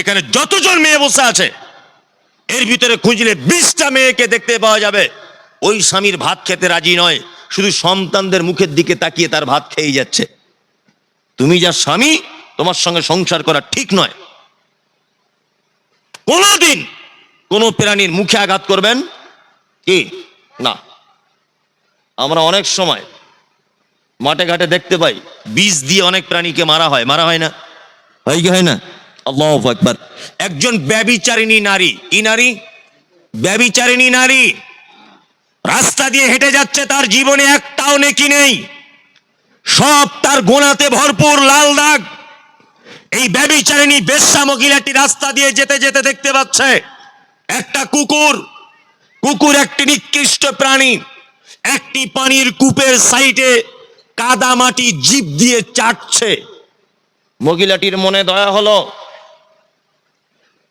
এখানে যতজন মেয়ে বসে আছে, এর ভিতরে খুঁজলে বিশটা মেয়েকে দেখতে পাওয়া যাবে। ওই স্বামীর ভাত খেতে রাজি নয়, শুধু সন্তানদের মুখের দিকে তাকিয়ে তার ভাত খেয়ে যাচ্ছে। তুমি যা স্বামী, তোমার সঙ্গে সংসার করা ঠিক নয়। কোনোদিন কোন প্রাণীর মুখে আঘাত করবেন কি? না। আমরা অনেক সময় মাঠে ঘাটে দেখতে পাই, বিষ দিয়ে অনেক প্রাণীকে মারা হয় মারা হয় না। হয় কি হয় না? একজন ব্যবিচারিণী নারী, কি নারী? ব্যবিচারিণী নারী। রাস্তা দিয়ে হেঁটে যাচ্ছে, তার জীবনে একটাও নেকি নেই। সব তার গোনাতে ভরপুর লাল দাগ। এই ব্যবিচারিণী বেশ্যা মহিলাটি রাস্তা দিয়ে যেতে যেতে দেখতে পাচ্ছে, একটা কুকুর। কুকুর একটি নিকৃষ্ট প্রাণী। একটি পানির কূপের সাইডে কাদা মাটি জিপ দিয়ে চাটছে। মহিলাটির মনে দয়া হলো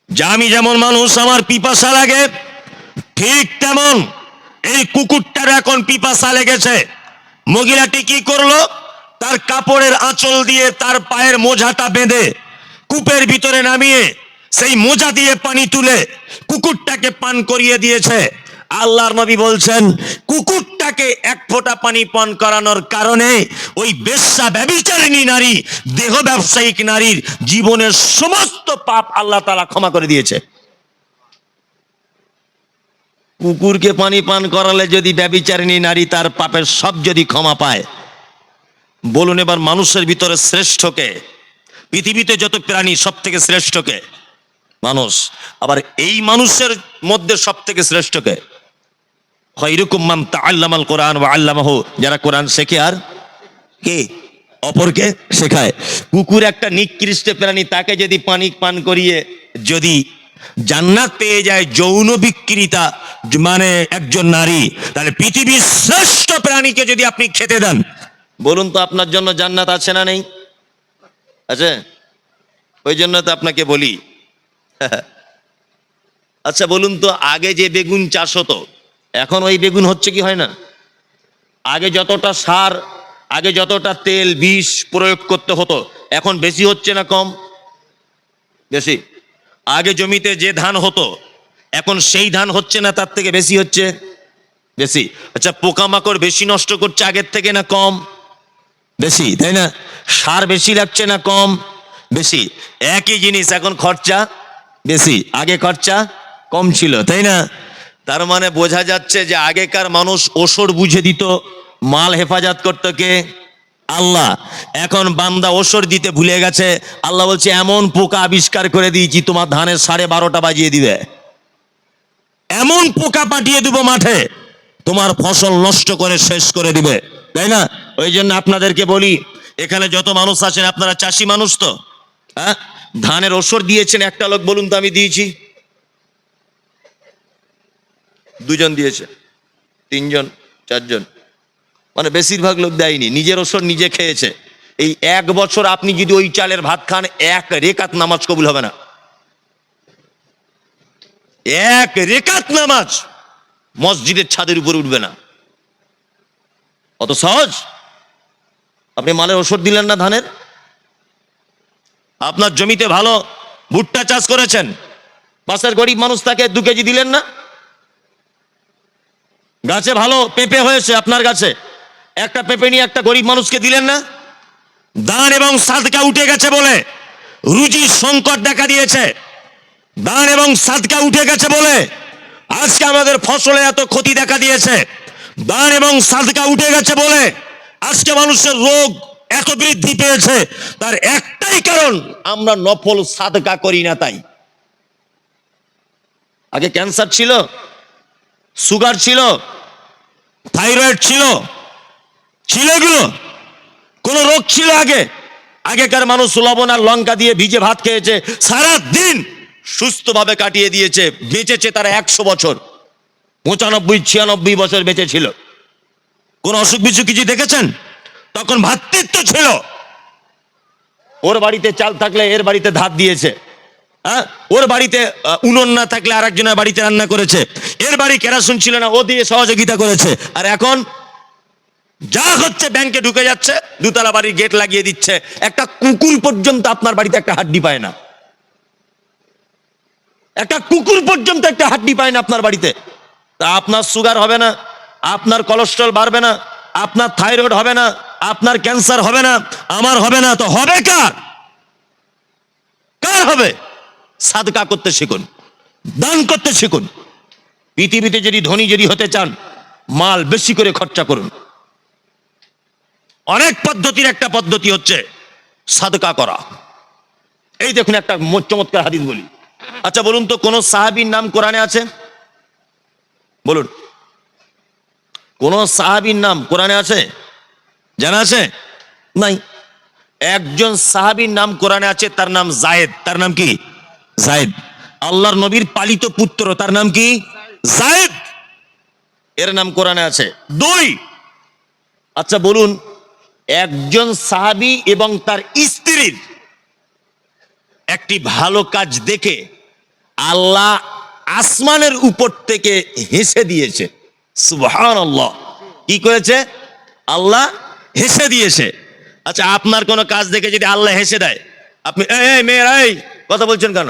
যে আমি যেমন মানুষ, আমার পিপাসা লাগে, ঠিক তেমন এই কুকুরটার এখন পিপাসা লেগেছে। মহিলাটি কি করল? তার কাপড়ের আঁচল দিয়ে তার পায়ের মোজাটা বেঁধে কূপের ভিতরে নামিয়ে সেই মোজা দিয়ে পানি তুলে কুকুরটাকে পান করিয়ে দিয়েছে। আল্লাহর নবী বলছেন, কুকুরটাকে এক ফোঁটা পানি পান করানোর কারণে ওই বেশ্যা ব্যবিচারিণী নারী, দেহ ব্যবসায়িক নারীর জীবনের সমস্ত পাপ আল্লাহ তালা ক্ষমা করে দিয়েছে। কুকুরকে পানি পান করালে যদি ব্যবিচারিণী নারী তার পাপের সব যদি ক্ষমা পায়, বলুন এবার মানুষের ভিতরে শ্রেষ্ঠকে, পৃথিবীতে যত প্রাণী সব থেকে শ্রেষ্ঠকে? মানুষ। আবার এই মানুষের মধ্যে সব থেকে শ্রেষ্ঠকে? খৈরুকুম মান তাআল্লামাল কোরআন ওয়া আল্লামাহু, যারা কোরআন শেখে আর কে? অপরকে শেখায়। কুকুর একটা নিকৃষ্ট প্রাণী, তাকে যদি পানি পান করিয়ে যদি জান্নাত পেয়ে যায় যৌন বিক্রিতা মানে একজন নারী, তাহলে পৃথিবীর শ্রেষ্ঠ প্রাণীকে যদি আপনি খেতে দেন, বলুন তো আপনার জন্য জান্নাত আছে না নেই? আছে? ওই জন্য তো আপনাকে বলি। আচ্ছা বলুন তো, আগে যে বেগুন চাষ হতো এখন ওই বেগুন হচ্ছে কি হয় না? আগে যতটা সার, আগে যতটা তেল, বিষ প্রয়োগ করতে হতো, এখন বেশি হচ্ছে না কম? বেশি। আগে জমিতে যে ধান হতো, এখন সেই ধান হচ্ছে না, তার থেকে বেশি হচ্ছে? বেশি। আচ্ছা পোকামাকড় বেশি নষ্ট করছে আগের থেকে না কম? বেশি, তাই না? সার বেশি লাগছে না কম? বেশি। একই জিনিস, এখন খরচা বেশি, আগে খরচা কম ছিল, তাই না? তার মানে বোঝা যাচ্ছে যে আগেকার মানুষ ওসর বুঝে দিত, মাল হেফাজত করতো কে? আল্লাহ। এখন বান্দা ওসর দিতে ভুলে গেছে। আল্লাহ বলছে, এমন পোকা আবিষ্কার করে দিয়েছি, তোমার ধানের সাড়ে বারোটা বাজিয়ে দিবে। এমন পোকা পাঠিয়ে দেবো মাঠে, তোমার ফসল নষ্ট করে শেষ করে দিবে। তাই না? ওই জন্য আপনাদেরকে বলি, এখানে যত মানুষ আছেন, আপনারা চাষি মানুষ তো? হ্যাঁ? ধানের ওসর দিয়েছেন, একটা লোক, বলুন তো আমি দিয়েছি। দুজন দিয়েছে, তিনজন, চারজন। মানে বেশিরভাগ লোক দেয়নি, নিজের ওসর নিজে খেয়েছে। এই এক বছর আপনি যদি ওই চালের ভাত খান, এক রেকাত নামাজ কবুল হবে না। এক রেকাত নামাজ মসজিদের ছাদের উপরে উঠবে না। অত সহজ? আপনি মালের ওষুধ দিলেন না ধানের? আপনার জমিতে ভালো ভুট্টা চাষ করেছেন। পাশের গরিব মানুষ তাকে দু কেজি দিলেন না? গাছে ভালো পেঁপে হয়েছে আপনার গাছে। একটা পেঁপে নিয়ে একটা গরিব মানুষকে দিলেন না? দান এবং সাদকা উঠে গেছে বলে রুজির সংকট দেখা দিয়েছে। দান এবং সাদকা উঠে গেছে বলে আজকে আমাদের ফসলে এত ক্ষতি দেখা দিয়েছে। দান এবং সাদকা উঠে গেছে বলে আজকে মানুষের রোগ এত বৃদ্ধি পেয়েছে। তার একটাই কারণ, আমরা নফল সাদকা করি না তাই। আগে ক্যান্সার ছিল, সুগার ছিল থাইরয়েড ছিল। ছিল এগুলো। কোন রোগ ছিল আগে। আগেকার মানুষ লবণ আর লঙ্কা দিয়ে ভিজে ভাত খেয়েছে। সারা দিন সুস্থভাবে কাটিয়ে দিয়েছে, বেঁচেছে তারা একশো বছর। পঁচানব্বই, ছিয়ানব্বই বছর বেঁচে ছিল। কোন অসুখ বিসুখ কিছু দেখেছেন? তখন ভাতৃত্ব ছিল। ওর বাড়িতে চাল থাকলে এর বাড়িতে ধার দিয়েছে। হ্যাঁ? ওর বাড়িতে উনুন না থাকলে আর একজনের বাড়িতে রান্না করেছে। এর বাড়ি কেরাসুন ছিল না, ও দিয়ে সহযোগিতা করেছে। আর এখন যা হচ্ছে, ব্যাংকে ঢুকে যাচ্ছে, দুতলা বাড়ির গেট লাগিয়ে দিচ্ছে। একটা কুকুর পর্যন্ত আপনার বাড়িতে একটা হাড্ডি পায় না। একটা কুকুর পর্যন্ত একটা হাড্ডি পায় না আপনার বাড়িতে। তা আপনার সুগার হবে না, আপনার কোলেস্ট্রল বাড়বে না, আপনার থাইরয়েড হবে না, আপনার ক্যান্সার হবে না, আমার হবে না, তো হবে কার? কার হবে? সাদকা করতে শিখুন, দান করতে শিখুন। পৃথিবীতে যদি ধনী যদি হতে চান, মাল বেশি করে খরচা করুন। অনেক পদ্ধতির একটা পদ্ধতি হচ্ছে সাদকা করা। এই দেখুন একটা চমৎকার হাদিস বলি। আচ্ছা বলুন তো, কোন সাহাবীর নাম কোরআনে আছে? বলুন। কোন সাহাবীর নাম কোরআনে আছে? জানা আছে? নাই। একজন সাহাবীর নাম কোরআনে আছে, তার নাম জায়েদ। তার নাম কি? জায়েদ। আল্লাহর নবীর পালিত পুত্র, তার নাম কি? জায়েদ। এর নাম কোরআনে আছে, দুই। আচ্ছা বলুন, একজন সাহাবী এবং তার স্ত্রীর একটি ভালো কাজ দেখে আল্লাহ আসমানের উপর থেকে হেসে দিয়েছে। সুবহান আল্লাহ কি করেছে? আল্লাহ হেসে দিয়েছে। আচ্ছা আপনার কোনো কাজ দেখে যদি আল্লাহ হেসে দেয়, আপনি, এই এই, মেয়েরা কথা বলছেন কেন?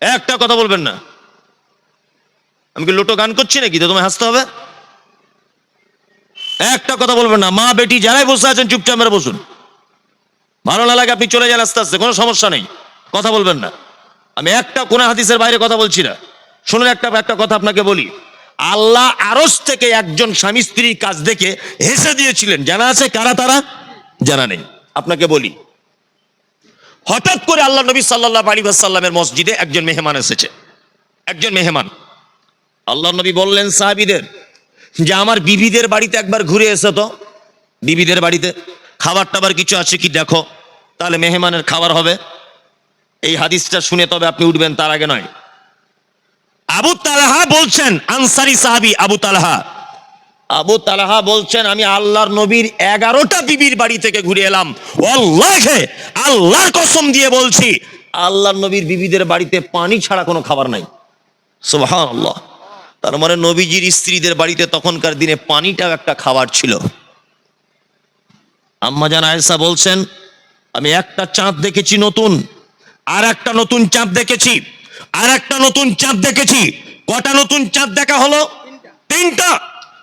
একটা কথা বলবেন না। আমি কি লোটো গান করছি নাকি? তো তোমায় হাসতে হবে। একটা কথা বলবেন না। মা, বেটি যারাই বসে আছেন, চুপচাপ মেরে বসুন। ভালো না লাগে আপনি চলে যান আস্তে আস্তে, কোনো সমস্যা নেই। কথা বলবেন না। আমি একটা কোন হাদিসের বাইরে কথা বলছি না। শুনুন, একটা একটা কথা আপনাকে বলি। আল্লাহ আরস থেকে একজন স্বামী স্ত্রীর কাজ দেখে হেসে দিয়েছিলেন। জানা আছে কারা তারা? জানা নেই। আপনাকে বলি হঠাৎ করে আল্লাহ নবী সাল্লাহ আলী সাল্লামের মসজিদে একজন মেহমান এসেছে। একজন মেহমান। আল্লাহ নবী বললেন, সাহাবিদের, যে আমার বিবিদের বাড়িতে একবার ঘুরে এসো তো। বিবিদের বাড়িতে খাবার টাবার কিছু আছে কি দেখো? তাহলে মেহমানের খাবার হবে। এই হাদিসটা শুনে তবে আপনি উঠবেন, তার আগে নয়। আবু তালাহা বলছেন, আনসারি সাহাবি আবু তালাহা। আবু তালাহা বলছেন, আমি আল্লাহর নবীর এগারোটা বিবির বাড়ি থেকে ঘুরে এলাম। আল্লাহকে আল্লাহর কসম দিয়ে বলছি, আল্লাহর নবীর বিবিদের বাড়িতে পানি ছাড়া কোনো খাবার নাই। সুবহান আল্লাহ তার মানে নবীজির স্ত্রীদের বাড়িতে তখনকার দিনে পানিটাও একটা খাবার ছিল। আম্মাজান আয়েশা বলছেন, আমি একটা চাঁদ দেখেছি নতুন, আর একটা নতুন চাঁদ দেখেছি, আর একটা নতুন চাঁদ দেখেছি। কটা নতুন চাঁদ দেখা হলো? তিনটা।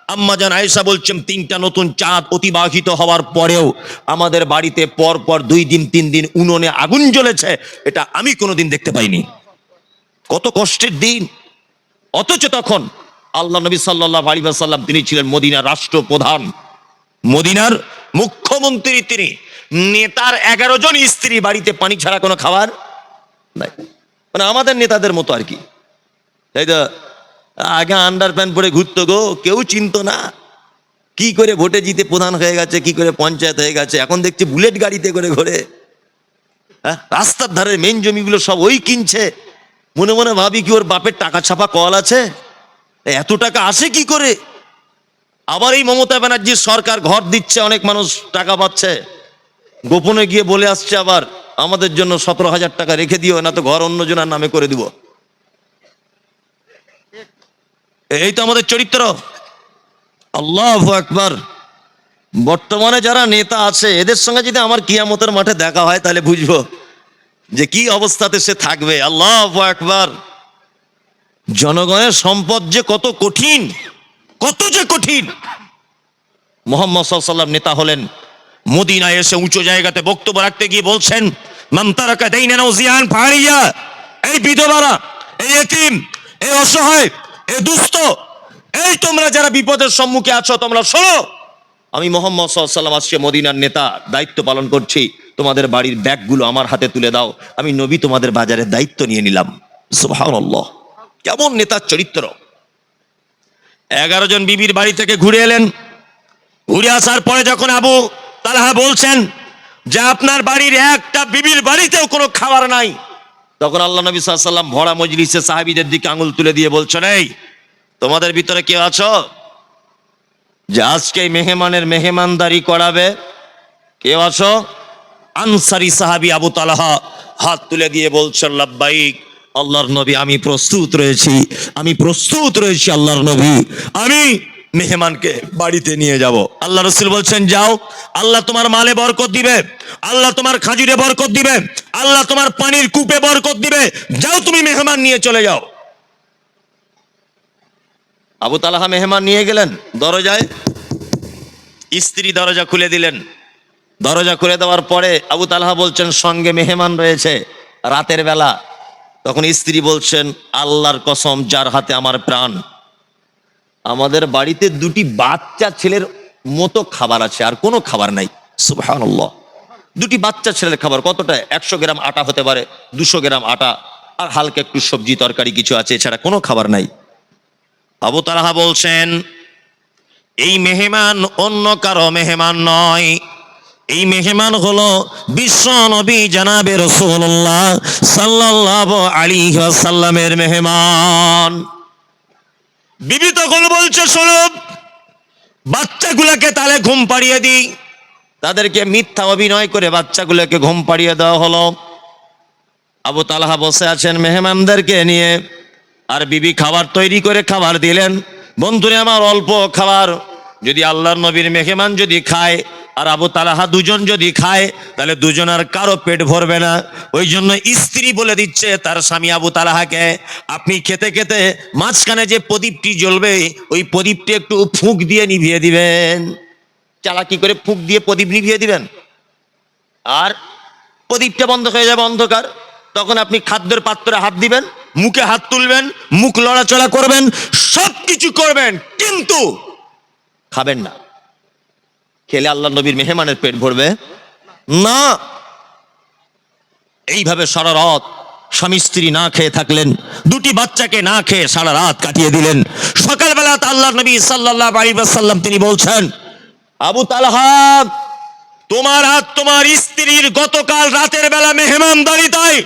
আম্মাজান আয়েশা বলছেন, তিনটা নতুন চাঁদ অতিবাহিত হওয়ার পরেও আমাদের বাড়িতে পর পর দুই দিন, তিন দিন উনুনে আগুন জ্বলেছে, এটা আমি কোনোদিন দেখতে পাইনি। কত কষ্টের দিন। অথচ তখন আল্লাহ নবী সাল্লাহ আলী তিনি ছিলেন মদিনার রাষ্ট্রপ্রধান। মদিনার মুখ্যমন্ত্রী তিনি। নেতার এগারো জন স্ত্রী বাড়িতে পানি ছাড়া কোনো খাবার নাই। মানে আমাদের নেতাদের মতো আর কি। তাই তো? আগে আন্ডার প্যান্ট পরে ঘুরতো গো, কেউ চিনতো না। কি করে ভোটে জিতে প্রধান হয়ে গেছে, কি করে পঞ্চায়েত হয়ে গেছে, এখন দেখছি বুলেট গাড়িতে করে ঘোরে। হ্যাঁ রাস্তার ধারে মেন জমিগুলো সব ওই কিনছে। মনে মনে ভাবি কি ওর বাপের টাকা ছাপা কল আছে? এত টাকা আসে কি করে? আবার এই মমতা ব্যানার্জির সরকার ঘর দিচ্ছে, অনেক মানুষ টাকা পাচ্ছে। গোপনে গিয়ে বলে আসছে আবার, আমাদের জন্য সতেরো হাজার টাকা রেখে দিও, না তো ঘর অন্যজনের নামে করে দিব। এই তো আমাদের চরিত্র। আল্লাহ একবার বর্তমানে যারা নেতা আছে, এদের সঙ্গে যদি আমার কিয়ামতের মাঠে দেখা হয়, তাহলে বুঝব যে কি অবস্থাতে সে থাকবে। আল্লাহ একবার জনগণের সম্পদ যে কত কঠিন, কত যে কঠিন। মোহাম্মদ সাল্লাম নেতা হলেন। মদিনায় এসে উঁচু জায়গাতে বক্তব্য রাখতে গিয়ে বলছেন দেইনা নৌজিয়ান পাহাড়িয়া এই বিধবারা, এই এতিম, এই অসহায় এই দুস্থ, এই তোমরা যারা বিপদের সম্মুখে আছো, তোমরা শোনো। আমি মোহাম্মদ সাল্লাম আজকে মদিনার নেতা, দায়িত্ব পালন করছি। তোমাদের বাড়ির ব্যাগগুলো আমার হাতে তুলে দাও। আমি নবী তোমাদের বাজারের দায়িত্ব নিয়ে নিলাম। কেমন নেতার চরিত্র। এগারো জন বিবির বাড়ি থেকে ঘুরে এলেন। ঘুরে আসার পরে যখন আবু তালাহা বলছেন যে, আপনার বাড়ির একটা বিবির বাড়িতেও কোনো খাবার নাই। তখন আল্লাহ নবী সাল্লাম ভরা মজলিসে সাহাবিদের দিকে আঙুল তুলে দিয়ে বলছেন এই, তোমাদের ভিতরে কেউ আছো? যে আজকে মেহমানের মেহমানদারি করাবে, কেউ আছো? আনসারি সাহাবি আবু তালাহা হাত তুলে দিয়ে বলছেন, লাব্বাইক, আল্লাহর নবী, আমি প্রস্তুত রয়েছি, আমি প্রস্তুত রয়েছি আল্লাহর নবী, আমি মেহমানকে বাড়িতে নিয়ে যাব। আল্লাহ রসুল বলছেন, যাও, আল্লাহ তোমার মালে বরকত দিবে, আল্লাহ তোমার খাজুরে বরকত দিবে, আল্লাহ তোমার পানির কূপে বরকত দিবে। যাও তুমি মেহমান নিয়ে চলে যাও। আবু তালাহা মেহমান নিয়ে গেলেন, দরজায় স্ত্রী দরজা খুলে দিলেন। দরজা খুলে দেওয়ার পরে আবু তালাহা বলছেন, সঙ্গে মেহমান রয়েছে রাতের বেলা। তখন স্ত্রী বলছেন, আল্লাহর কসম, যার হাতে আমার প্রাণ আমাদের বাড়িতে দুটি বাচ্চা ছেলের মতো খাবার আছে, আর কোনো খাবার নাই। সুবহানাল্লাহ। দুটি বাচ্চা ছেলের খাবার কতটা? একশো গ্রাম আটা হতে পারে, দুশো গ্রাম আটা, আর হালকা একটু সবজি তরকারি কিছু আছে, এছাড়া কোনো খাবার নাই। আবু তালাহা বলছেন, এই মেহমান অন্য কারও মেহমান নয়। এই মেহমান হলো বিশ্ব নবী জানাবে রসুল্লাহ সাল্লাহ আলী সাল্লামের মেহমান। বিবি তখন বলছে শোনো বাচ্চাগুলোকে তালে ঘুম পাড়িয়ে দিই। তাদেরকে মিথ্যা অভিনয় করে বাচ্চাগুলোকে ঘুম পাড়িয়ে দেওয়া হলো। আবু তালাহা বসে আছেন মেহমানদেরকে নিয়ে, আর বিবি খাবার তৈরি করে খাবার দিলেন। বন্ধুরে, আমার অল্প খাবার, যদি আল্লাহর নবীর মেহমান যদি খায় আর আবু তালাহা দুজন যদি খায়, তাহলে দুজন আর কারও পেট ভরবে না। ওই জন্য স্ত্রী বলে দিচ্ছে তার স্বামী আবু তালাহাকে, আপনি খেতে খেতে মাঝখানে যে প্রদীপটি জ্বলবে, ওই প্রদীপটি একটু ফুঁক দিয়ে নিভিয়ে দিবেন। চালাকি করে ফুঁক দিয়ে প্রদীপ নিভিয়ে দিবেন। আর প্রদীপটা বন্ধ হয়ে যাবে অন্ধকার। তখন আপনি খাদ্যের পাত্রে হাত দিবেন, মুখে হাত তুলবেন, মুখ লড়াচড়া করবেন সব কিছু করবেন, কিন্তু খাবেন না। খেলে আল্লাহ নবীর মেহমানের পেট ভরবে? না। এইভাবে সারা রাত স্বামী স্ত্রী না খেয়ে থাকলেন, দুটি বাচ্চাকে না খেয়ে সারা রাত কাটিয়ে দিলেন। সকালবেলা আল্লাহ নবী সাল্লাহ আলী সাল্লাম তিনি বলছেন, আবু তালহা, তোমার হাত তোমার স্ত্রীর গতকাল রাতের বেলা মেহমানদারিতায়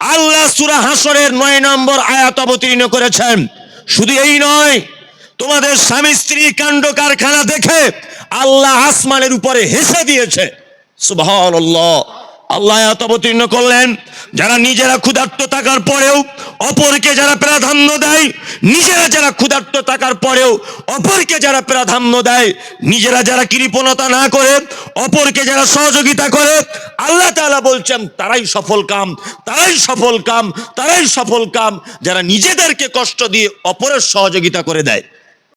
আল্লাহ সুরা হাসরের নয় নম্বর আয়াত অবতীর্ণ করেছেন। শুধু এই নয় তোমাদের স্বামী স্ত্রী কাণ্ড কারখানা দেখে আল্লাহ আসমানের উপরে হেসে দিয়েছে। আল্লাহ আয়াত অবতীর্ণ করলেন, যারা নিজেরা ক্ষুধার্ত থাকার পরেও অপরকে যারা প্রাধান্য দেয়, নিজেরা যারা ক্ষুধার্ত থাকার পরেও অপরকে যারা প্রাধান্য দেয়, নিজেরা যারা কৃপণতা না করে, অপরকে যারা সহযোগিতা করে, আল্লাহ তালা বলছেন, তারাই সফল কাম, তারাই সফল কাম, তারাই সফল কাম। যারা নিজেদেরকে কষ্ট দিয়ে অপরের সহযোগিতা করে দেয়